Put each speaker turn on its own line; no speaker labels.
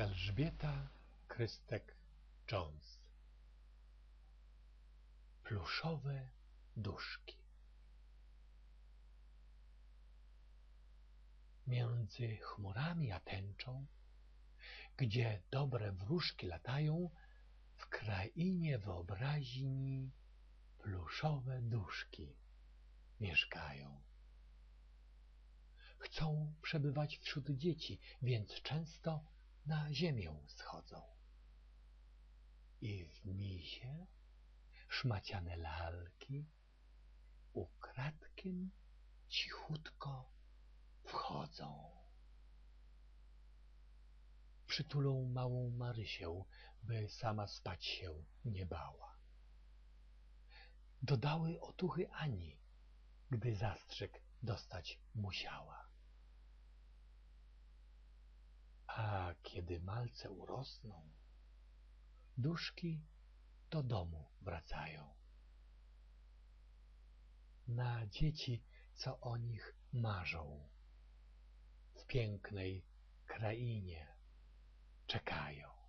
Elżbieta Krystek-Jones Pluszowe duszki Między chmurami a tęczą, gdzie dobre wróżki latają, w krainie wyobraźni pluszowe duszki mieszkają. Chcą przebywać wśród dzieci, więc często na ziemię schodzą. I w misie szmaciane lalki ukradkiem cichutko wchodzą. Przytulą małą Marysię, by sama spać się nie bała. Dodały otuchy Ani, gdy zastrzyk dostać musiała. A kiedy malce urosną, duszki do domu wracają. Na dzieci, co o nich marzą, w pięknej krainie czekają.